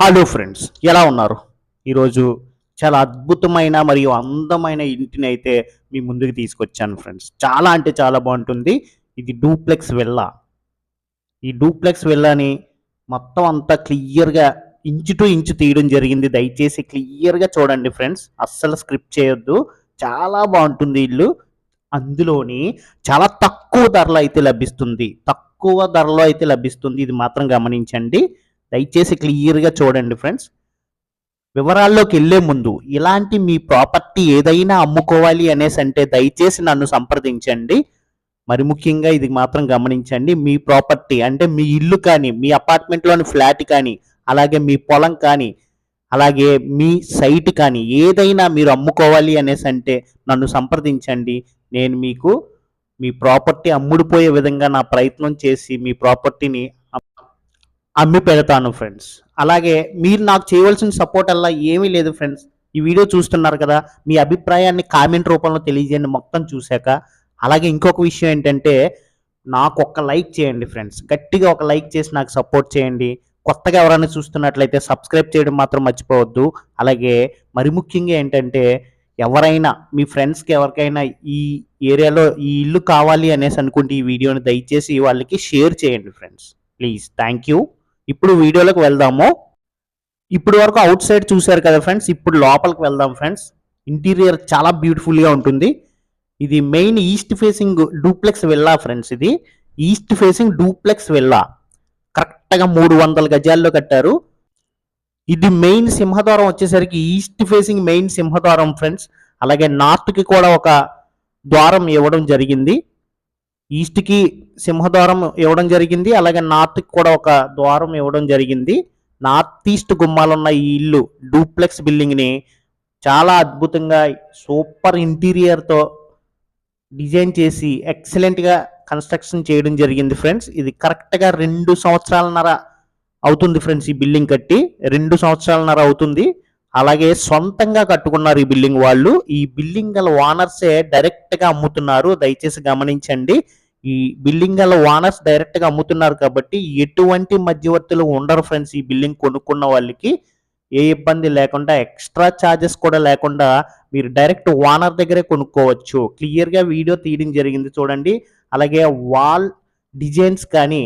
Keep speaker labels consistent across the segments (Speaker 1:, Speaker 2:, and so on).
Speaker 1: Hello friends ఎలా ఉన్నారు? ఈరోజు చాలా అద్భుతమైన మరియు అందమైన ఇంటిని అయితే మీ ముందుకు తీసుకొచ్చాను ఫ్రెండ్స్ చాలా అంటే చాలా బాగుంటుంది. ఇది డూప్లెక్స్ విల్లా ఈ డూప్లెక్స్ విల్లాని మొత్తం అంతా క్లియర్గా ఇంచు టు ఇంచు తీయడం జరిగింది. దయచేసి క్లియర్గా చూడండి ఫ్రెండ్స్ అస్సలు స్క్రిప్ట్ చేయొద్దు. చాలా బాగుంటుంది ఇల్లు. అందులోని చాలా తక్కువ ధరలో అయితే లభిస్తుంది. తక్కువ ధరలో అయితే లభిస్తుంది. ఇది మాత్రం గమనించండి. దయచేసి క్లియర్గా చూడండి ఫ్రెండ్స్. వివరాల్లోకి వెళ్ళే ముందు ఇలాంటి మీ ప్రాపర్టీ ఏదైనా అమ్ముకోవాలి అనేసి అంటే దయచేసి నన్ను సంప్రదించండి. మరి ముఖ్యంగా ఇది మాత్రం గమనించండి మీ ప్రాపర్టీ అంటే మీ ఇల్లు కానీ మీ అపార్ట్మెంట్లోని ఫ్లాట్ కానీ అలాగే మీ పొలం కానీ అలాగే మీ సైట్ కానీ ఏదైనా మీరు అమ్ముకోవాలి అనేసి అంటే నన్ను సంప్రదించండి. నేను మీకు మీ ప్రాపర్టీ అమ్ముడుపోయే విధంగా నా ప్రయత్నం చేసి మీ ప్రాపర్టీని అమ్మి పెడతాను ఫ్రెండ్స్ అలాగే మీరు నాకు చేయవలసిన సపోర్ట్ అలా ఏమీ లేదు ఫ్రెండ్స్ ఈ వీడియో చూస్తున్నారు కదా మీ అభిప్రాయాన్ని కామెంట్ రూపంలో తెలియజేయండి మొత్తం చూశాక. అలాగే ఇంకొక విషయం ఏంటంటే నాకు ఒక లైక్ చేయండి ఫ్రెండ్స్ గట్టిగా ఒక లైక్ చేసి నాకు సపోర్ట్ చేయండి. కొత్తగా ఎవరైనా చూస్తున్నట్లయితే సబ్స్క్రైబ్ చేయడం మాత్రం మర్చిపోవద్దు. అలాగే మరి ముఖ్యంగా ఏంటంటే ఎవరైనా మీ ఫ్రెండ్స్కి ఎవరికైనా ఈ ఏరియాలో ఈ ఇల్లు కావాలి అనేసి అనుకుంటే ఈ వీడియోని దయచేసి వాళ్ళకి షేర్ చేయండి ఫ్రెండ్స్ ప్లీజ్ థ్యాంక్ యూ ఇప్పుడు వీడియోలోకి వెళ్దాము. ఇప్పుడు వరకు అవుట్ సైడ్ చూశారు కదా ఫ్రెండ్స్ ఇప్పుడు లోపలికి వెళ్దాం ఫ్రెండ్స్. ఇంటీరియర్ చాలా బ్యూటిఫుల్గా ఉంటుంది. ఇది main east facing duplex villa friends ఇది. ఈస్ట్ ఫేసింగ్ డూప్లెక్స్ వెళ్ళా కరెక్ట్గా మూడు వందల గజాల్లో కట్టారు. ఇది మెయిన్ సింహద్వారం వచ్చేసరికి ఈస్ట్ ఫేసింగ్ మెయిన్ సింహద్వారం ఫ్రెండ్స్. అలాగే నార్త్కి కూడా ఒక ద్వారం ఇవ్వడం జరిగింది. ఈస్ట్కి సింహద్వారం ఇవ్వడం జరిగింది. అలాగే నార్త్కి కూడా ఒక ద్వారం ఇవ్వడం జరిగింది. నార్త్ ఈస్ట్ గుమ్మాలున్న ఈ ఇల్లు డూప్లెక్స్ బిల్డింగ్ని చాలా అద్భుతంగా సూపర్ ఇంటీరియర్తో డిజైన్ చేసి ఎక్సలెంట్గా కన్స్ట్రక్షన్ చేయడం జరిగింది ఫ్రెండ్స్. ఇది కరెక్ట్గా రెండు సంవత్సరాలన్నర అవుతుంది ఫ్రెండ్స్ ఈ బిల్డింగ్ కట్టి. రెండు సంవత్సరాలన్నర అవుతుంది. అలాగే సొంతంగా కట్టుకున్నారు ఈ బిల్డింగ్ వాళ్ళు. ఈ బిల్డింగ్ గల ఓనర్సే డైరెక్ట్గా అమ్ముతున్నారు. దయచేసి గమనించండి. ఈ బిల్డింగ్ గల ఓనర్స్ డైరెక్ట్గా అమ్ముతున్నారు కాబట్టి ఎటువంటి మధ్యవర్తులు ఉండరు ఫ్రెండ్స్ ఈ బిల్డింగ్ కొనుక్కున్న వాళ్ళకి. ఏ ఇబ్బంది లేకుండా ఎక్స్ట్రా ఛార్జెస్ కూడా లేకుండా మీరు డైరెక్ట్ ఓనర్ దగ్గరే కొనుక్కోవచ్చు. క్లియర్గా వీడియో తీయడం జరిగింది చూడండి. అలాగే వాల్ డిజైన్స్ కానీ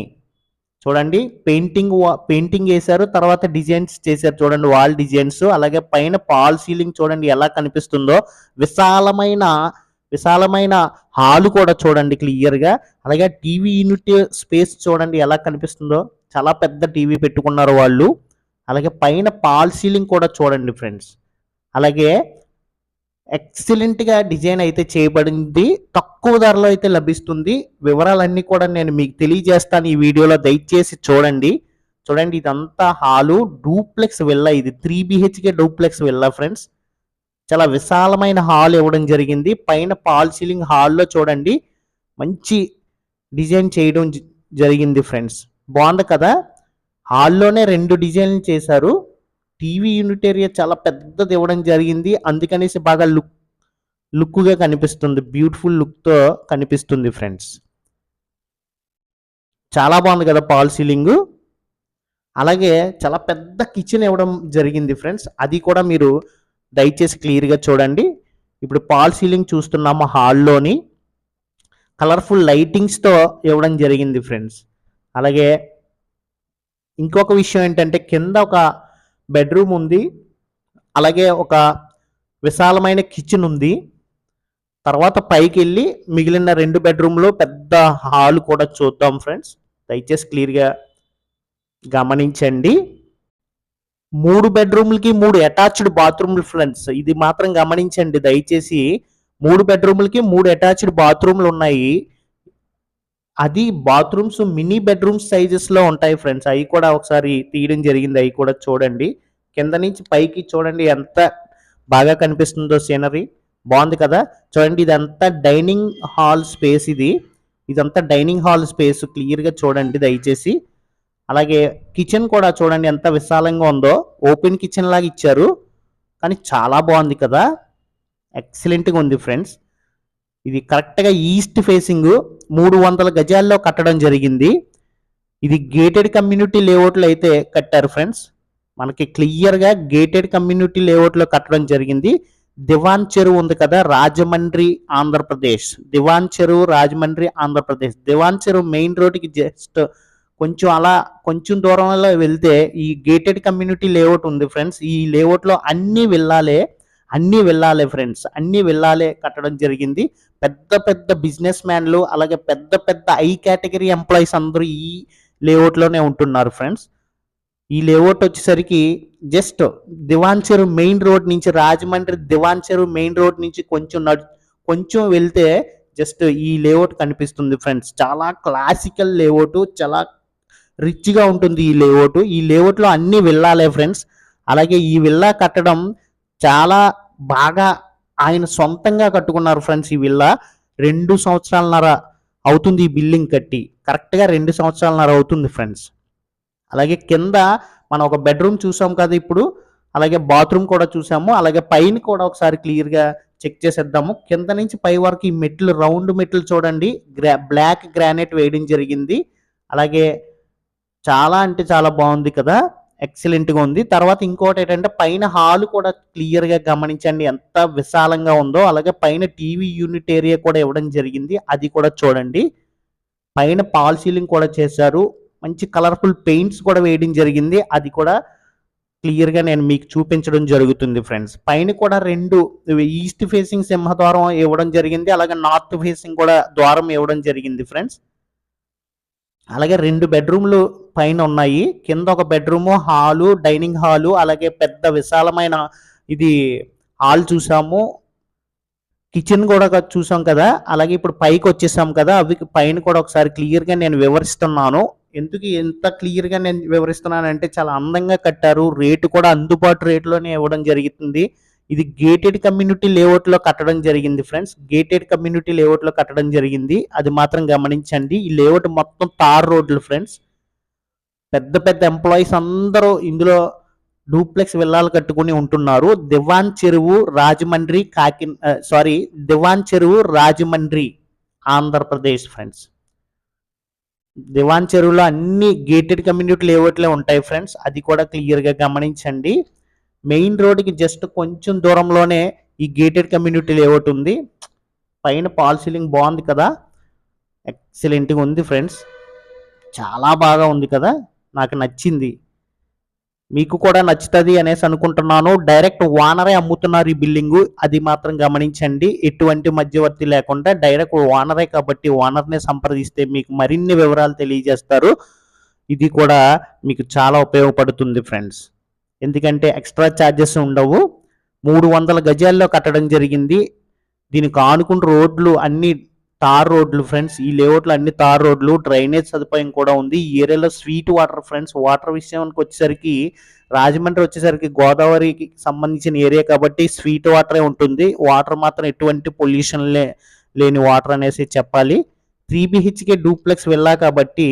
Speaker 1: చూడండి పెయింటింగ్ పెయింటింగ్ వేశారు తర్వాత డిజైన్స్ చేశారు చూడండి వాల్ డిజైన్స్ అలాగే పైన పాల్ సీలింగ్ చూడండి ఎలా కనిపిస్తుందో విశాలమైన విశాలమైన హాల్ కూడా చూడండి క్లియర్గా అలాగే టీవీ యూనిట్ స్పేస్ చూడండి ఎలా కనిపిస్తుందో చాలా పెద్ద టీవీ పెట్టుకున్నారు వాళ్ళు అలాగే పైన పాల్ సీలింగ్ కూడా చూడండి ఫ్రెండ్స్ అలాగే ఎక్సలెంట్గా డిజైన్ అయితే చేయబడింది. తక్కువ ధరలో అయితే లభిస్తుంది. వివరాలన్నీ కూడా నేను మీకు తెలియజేస్తాను ఈ వీడియోలో. దయచేసి చూడండి. చూడండి ఇదంతా హాలు. డూప్లెక్స్ విల్లా ఇది. Three BHK duplex villa friends. చాలా విశాలమైన హాల్ ఇవ్వడం జరిగింది. పైన పాల్ సీలింగ్ హాల్లో చూడండి. మంచి డిజైన్ చేయడం జ- జరిగింది ఫ్రెండ్స్. బాగుంది కదా? హాల్లోనే రెండు డిజైన్లు చేశారు. టీవీ యూనిట్ ఏరియా చాలా పెద్దది ఇవ్వడం జరిగింది. అందుకనేసి బాగా లుక్ లుక్గా కనిపిస్తుంది. బ్యూటిఫుల్ లుక్తో కనిపిస్తుంది ఫ్రెండ్స్. చాలా బాగుంది కదా పాల్ సీలింగ్. అలాగే చాలా పెద్ద కిచెన్ ఇవ్వడం జరిగింది ఫ్రెండ్స్. అది కూడా మీరు దయచేసి క్లియర్గా చూడండి. ఇప్పుడు పాల్ సీలింగ్ చూస్తున్నాము హాల్లోని. కలర్ఫుల్ లైటింగ్స్తో ఇవ్వడం జరిగింది ఫ్రెండ్స్. అలాగే ఇంకొక విషయం ఏంటంటే కింద ఒక బెడ్రూమ్ ఉంది అలాగే ఒక విశాలమైన కిచెన్ ఉంది. తర్వాత పైకి వెళ్ళి మిగిలిన రెండు బెడ్రూమ్లో పెద్ద హాల్ కూడా చూద్దాం ఫ్రెండ్స్. దయచేసి క్లియర్గా గమనించండి. మూడు బెడ్రూమ్లకి మూడు అటాచ్డ్ బాత్రూమ్లు ఫ్రెండ్స్. ఇది మాత్రం గమనించండి. దయచేసి మూడు బెడ్రూమ్లకి మూడు అటాచ్డ్ బాత్రూమ్లు ఉన్నాయి. అది బాత్రూమ్స్ మినీ బెడ్రూమ్ సైజెస్లో ఉంటాయి ఫ్రెండ్స్. అవి కూడా ఒకసారి తీయడం జరిగింది. అవి కూడా చూడండి. కింద నుంచి పైకి చూడండి ఎంత బాగా కనిపిస్తుందో సీనరీ బాగుంది కదా? చూడండి ఇదంతా డైనింగ్ హాల్ స్పేస్ ఇది. ఇదంతా డైనింగ్ హాల్ స్పేస్ క్లియర్గా చూడండి దయచేసి. అలాగే కిచెన్ కూడా చూడండి ఎంత విశాలంగా ఉందో. ఓపెన్ కిచెన్ లాగా ఇచ్చారు. కానీ చాలా బాగుంది కదా? ఎక్సలెంట్గా ఉంది ఫ్రెండ్స్ ఇది కరెక్ట్గా ఈస్ట్ ఫేసింగ్ మూడు వందల గజాల్లో కట్టడం జరిగింది. ఇది గేటెడ్ కమ్యూనిటీ లేఅవుట్లు అయితే కట్టారు ఫ్రెండ్స్ మనకి క్లియర్గా గేటెడ్ కమ్యూనిటీ లేఅవుట్లో కట్టడం జరిగింది. దివాన్ చెరువు ఉంది కదా రాజమండ్రి ఆంధ్రప్రదేశ్. దివాన్ చెరువు రాజమండ్రి ఆంధ్రప్రదేశ్. దివాన్ చెరువు మెయిన్ రోడ్కి జస్ట్ కొంచెం అలా కొంచెం దూరంలో వెళ్తే ఈ గేటెడ్ కమ్యూనిటీ లేఅవుట్ ఉంది ఫ్రెండ్స్ ఈ లేఅవుట్లో అన్నీ వెళ్ళాలే అన్నీ వెళ్ళాలి ఫ్రెండ్స్ అన్నీ వెళ్ళాలే కట్టడం జరిగింది. పెద్ద పెద్ద బిజినెస్ మ్యాన్లు అలాగే పెద్ద పెద్ద ఐ కేటగిరీ ఎంప్లాయీస్ అందరూ ఈ లేఅవుట్లోనే ఉంటున్నారు ఫ్రెండ్స్ ఈ లేఅవుట్ వచ్చేసరికి జస్ట్ దివాన్ చెరువు మెయిన్ రోడ్ నుంచి రాజమండ్రి దివాన్ చెరువు మెయిన్ రోడ్ నుంచి కొంచెం నడు కొంచెం వెళ్తే జస్ట్ ఈ లేఅవుట్ కనిపిస్తుంది ఫ్రెండ్స్. చాలా క్లాసికల్ లేఅవుట్ చాలా రిచ్గా ఉంటుంది ఈ లేఅవుట్. ఈ లేఅవుట్లో అన్ని విల్లాలే ఫ్రెండ్స్. అలాగే ఈ విల్లా కట్టడం చాలా బాగా ఆయన సొంతంగా కట్టుకున్నారు ఫ్రెండ్స్ ఈ విల్లా. రెండు సంవత్సరాలన్నర అవుతుంది ఈ బిల్డింగ్ కట్టి. కరెక్ట్గా రెండు సంవత్సరాలన్నర అవుతుంది ఫ్రెండ్స్. అలాగే కింద మనం ఒక బెడ్రూమ్ చూసాం కదా ఇప్పుడు అలాగే బాత్రూమ్ కూడా చూసాము అలాగే పైన కూడా ఒకసారి క్లియర్గా చెక్ చేసేద్దాము. కింద నుంచి పై వరకు ఈ మెట్లు రౌండ్ మెట్లు చూడండి గ్రా బ్లాక్ గ్రానైట్ వేయడం జరిగింది. అలాగే చాలా అంటే చాలా బాగుంది కదా ఎక్సలెంట్గా ఉంది. తర్వాత ఇంకోటి ఏంటంటే పైన హాల్ కూడా క్లియర్గా గమనించండి ఎంత విశాలంగా ఉందో. అలాగే పైన టీవీ యూనిట్ ఏరియా కూడా ఇవ్వడం జరిగింది అది కూడా చూడండి. పైన పాల్ సీలింగ్ కూడా చేశారు. మంచి కలర్ఫుల్ పెయింట్స్ కూడా వేయడం జరిగింది. అది కూడా క్లియర్గా నేను మీకు చూపించడం జరుగుతుంది ఫ్రెండ్స్ పైన కూడా రెండు ఈస్ట్ ఫేసింగ్ సింహద్వారం ఇవ్వడం జరిగింది. అలాగే నార్త్ ఫేసింగ్ కూడా ద్వారం ఇవ్వడం జరిగింది ఫ్రెండ్స్ అలాగే రెండు బెడ్రూమ్లు పైన ఉన్నాయి. కింద ఒక బెడ్రూము హాలు డైనింగ్ హాలు అలాగే పెద్ద విశాలమైన ఇది హాల్ చూసాము. కిచెన్ కూడా చూసాం కదా. అలాగే ఇప్పుడు పైకి వచ్చేసాం కదా. అవి పైన కూడా ఒకసారి క్లియర్గా నేను వివరిస్తున్నాను. ఎందుకు ఎంత క్లియర్గా నేను వివరిస్తున్నానంటే చాలా అందంగా కట్టారు. రేటు కూడా అందుబాటు రేటులోనే ఇవ్వడం జరుగుతుంది ఇది గేటెడ్ కమ్యూనిటీ లేఅవుట్లో కట్టడం జరిగింది ఫ్రెండ్స్. గేటెడ్ కమ్యూనిటీ లేఅవుట్లో కట్టడం జరిగింది. అది మాత్రం గమనించండి. ఈ లేఅవుట్ మొత్తం తార్ రోడ్లు ఫ్రెండ్స్. పెద్ద పెద్ద ఎంప్లాయీస్ అందరూ ఇందులో డూప్లెక్స్ విల్లాలు కట్టుకుని ఉంటున్నారు. దివాన్ చెరువు రాజమండ్రి కాకి సారీ దివాన్ చెరువు రాజమండ్రి ఆంధ్రప్రదేశ్ ఫ్రెండ్స్. దివాన్ చెరువులో అన్ని గేటెడ్ కమ్యూనిటీ లేఅవుట్లే ఉంటాయి ఫ్రెండ్స్. అది కూడా క్లియర్గా గమనించండి. మెయిన్ రోడ్కి జస్ట్ కొంచెం దూరంలోనే ఈ గేటెడ్ కమ్యూనిటీ లేఅవుట్ ఉంది. పైన పాల్ సీలింగ్ బాగుంది కదా. ఎక్సలెంట్గా ఉంది ఫ్రెండ్స్. చాలా బాగా ఉంది కదా. నాకు నచ్చింది. మీకు కూడా నచ్చుతుంది అనేసి అనుకుంటున్నాను. డైరెక్ట్ ఓనరే అమ్ముతున్నారు ఈ బిల్డింగ్ అది మాత్రం గమనించండి. ఎటువంటి మధ్యవర్తి లేకుండా డైరెక్ట్ ఓనరే కాబట్టి ఓనర్నే సంప్రదిస్తే మీకు మరిన్ని వివరాలు తెలియజేస్తారు. ఇది కూడా మీకు చాలా ఉపయోగపడుతుంది ఫ్రెండ్స్. ఎందుకంటే ఎక్స్ట్రా ఛార్జెస్ ఉండవు. మూడు వందల గజాల్లో కట్టడం జరిగింది. దీనికి ఆనుకున్న రోడ్లు అన్నీ తార్ రోడ్లు ఫ్రెండ్స్ ఈ లేఅవుట్లు అన్ని తార్ రోడ్లు డ్రైనేజ్ సదుపాయం కూడా ఉంది. ఈ ఏరియాలో స్వీట్ వాటర్ ఫ్రెండ్స్ వాటర్ విషయానికి వచ్చేసరికి రాజమండ్రి వచ్చేసరికి గోదావరికి సంబంధించిన ఏరియా కాబట్టి స్వీట్ వాటరే ఉంటుంది. వాటర్ మాత్రం ఎటువంటి పొల్యూషన్ లే లేని వాటర్ అనేసి చెప్పాలి. త్రీ బిహెచ్కే డూప్లెక్స్ వెళ్ళా కాబట్టి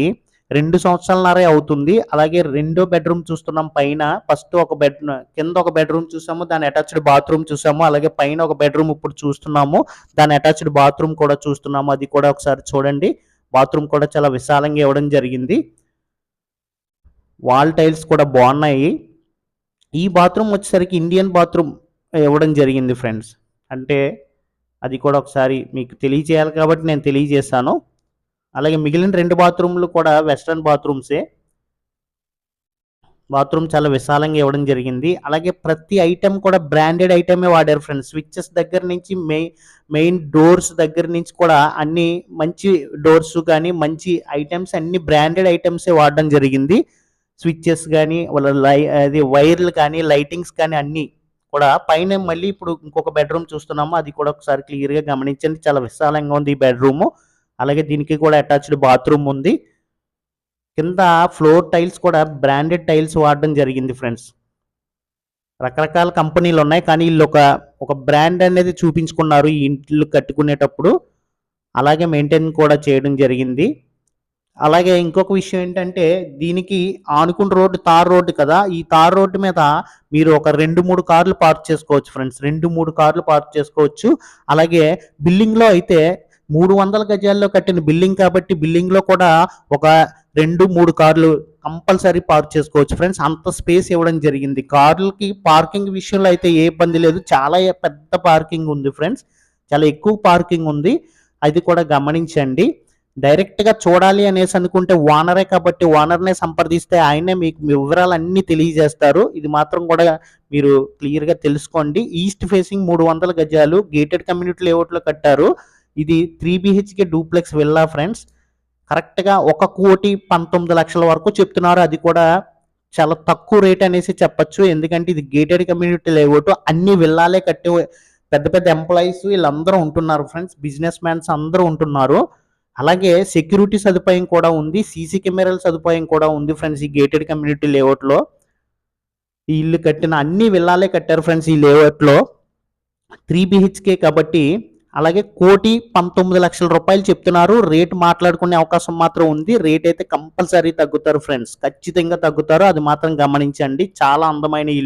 Speaker 1: రెండు సంవత్సరాలన్నరే అవుతుంది. అలాగే రెండో బెడ్రూమ్ చూస్తున్నాం పైన. ఫస్ట్ ఒక బెడ్ కింద ఒక బెడ్రూమ్ చూసాము. దాని అటాచ్డ్ బాత్రూమ్ చూసాము. అలాగే పైన ఒక బెడ్రూమ్ ఇప్పుడు చూస్తున్నాము. దాని అటాచ్డ్ బాత్రూమ్ కూడా చూస్తున్నాము. అది కూడా ఒకసారి చూడండి. బాత్రూమ్ కూడా చాలా విశాలంగా ఇవ్వడం జరిగింది. వాల్ టైల్స్ కూడా బాగున్నాయి. ఈ బాత్రూమ్ వచ్చేసరికి ఇండియన్ బాత్రూమ్ ఇవ్వడం జరిగింది ఫ్రెండ్స్. అంటే అది కూడా ఒకసారి మీకు తెలియజేయాలి కాబట్టి నేను తెలియజేశాను. అలాగే మిగిలిన రెండు బాత్రూమ్లు కూడా వెస్ట్రన్ బాత్రూమ్సే బాత్రూమ్ చాలా విశాలంగా ఇవ్వడం జరిగింది. అలాగే ప్రతి ఐటెం కూడా బ్రాండెడ్ ఐటమే వాడారు ఫ్రెండ్స్. స్విచ్చెస్ దగ్గర నుంచి మెయిన్ మెయిన్ డోర్స్ దగ్గర నుంచి కూడా అన్ని మంచి డోర్స్ కానీ మంచి ఐటమ్స్ అన్ని బ్రాండెడ్ ఐటమ్సే వాడడం జరిగింది. స్విచ్చెస్ కానీ వాళ్ళ లై అది వైర్లు కానీ లైటింగ్స్ కానీ అన్నీ కూడా పైన మళ్ళీ ఇప్పుడు ఇంకొక బెడ్రూమ్ చూస్తున్నాము. అది కూడా ఒకసారి క్లియర్గా గమనించండి. చాలా విశాలంగా ఉంది ఈ బెడ్రూమ్. అలాగే దీనికి కూడా అటాచ్డ్ బాత్రూమ్ ఉంది. కింద ఫ్లోర్ టైల్స్ కూడా బ్రాండెడ్ టైల్స్ వాడడం జరిగింది ఫ్రెండ్స్. రకరకాల కంపెనీలు ఉన్నాయి. కానీ వీళ్ళు ఒక ఒక బ్రాండ్ అనేది చూపించుకున్నారు ఈ ఇంట్లు కట్టుకునేటప్పుడు. అలాగే మెయింటైన్ కూడా చేయడం జరిగింది. అలాగే ఇంకొక విషయం ఏంటంటే దీనికి ఆనుకున్న రోడ్డు తార్ రోడ్డు కదా. ఈ తార్ రోడ్డు మీద మీరు ఒక రెండు మూడు కార్లు పార్క్ చేసుకోవచ్చు ఫ్రెండ్స్. రెండు మూడు కార్లు పార్క్ చేసుకోవచ్చు. అలాగే బిల్డింగ్లో అయితే మూడు వందల గజాల్లో కట్టిన బిల్డింగ్ కాబట్టి బిల్డింగ్లో కూడా ఒక రెండు మూడు కార్లు కంపల్సరీ పార్క్ చేసుకోవచ్చు. ఫ్రెండ్స్ అంత స్పేస్ ఇవ్వడం జరిగింది. కార్లకి పార్కింగ్ విషయంలో అయితే ఏ ఇబ్బంది లేదు. చాలా పెద్ద పార్కింగ్ ఉంది ఫ్రెండ్స్. చాలా ఎక్కువ పార్కింగ్ ఉంది. అది కూడా గమనించండి. డైరెక్ట్గా చూడాలి అనేసి అనుకుంటే ఓనరే కాబట్టి ఓనర్నే సంప్రదిస్తే ఆయనే మీకు వివరాలన్నీ తెలియజేస్తారు. ఇది మాత్రం కూడా మీరు క్లియర్గా తెలుసుకోండి. ఈస్ట్ ఫేసింగ్ మూడు వందల గజాలు గేటెడ్ కమ్యూనిటీ లేఅవుట్లో కట్టారు. ఇది three BHK duplex villa friends. కరెక్ట్గా ఒక కోటి పంతొమ్మిది లక్షల వరకు చెప్తున్నారు. అది కూడా చాలా తక్కువ రేట్ అనేసి చెప్పచ్చు. ఎందుకంటే ఇది గేటెడ్ కమ్యూనిటీ లేవోటు అన్ని విల్లాలే కట్టే పెద్ద పెద్ద ఎంప్లాయీస్ వీళ్ళందరూ ఉంటున్నారు ఫ్రెండ్స్. బిజినెస్ మ్యాన్స్ అందరూ ఉంటున్నారు. అలాగే సెక్యూరిటీ సదుపాయం కూడా ఉంది. సీసీ కెమెరాల సదుపాయం కూడా ఉంది ఫ్రెండ్స్ ఈ గేటెడ్ కమ్యూనిటీ లేఅవుట్లో ఈ ఇల్లు కట్టిన అన్ని విల్లాలే కట్టారు ఫ్రెండ్స్ ఈ లేఅవుట్లో త్రీ బిహెచ్కే కాబట్టి అలాగే కోటి పంతొమ్మిది లక్షల రూపాయలు చెప్తున్నారు. రేట్ మాట్లాడుకునే అవకాశం మాత్రం ఉంది. రేట్ అయితే కంపల్సరీ తగ్గుతారు ఫ్రెండ్స్. ఖచ్చితంగా తగ్గుతారు. అది మాత్రం గమనించండి. చాలా అందమైన ఇల్లు.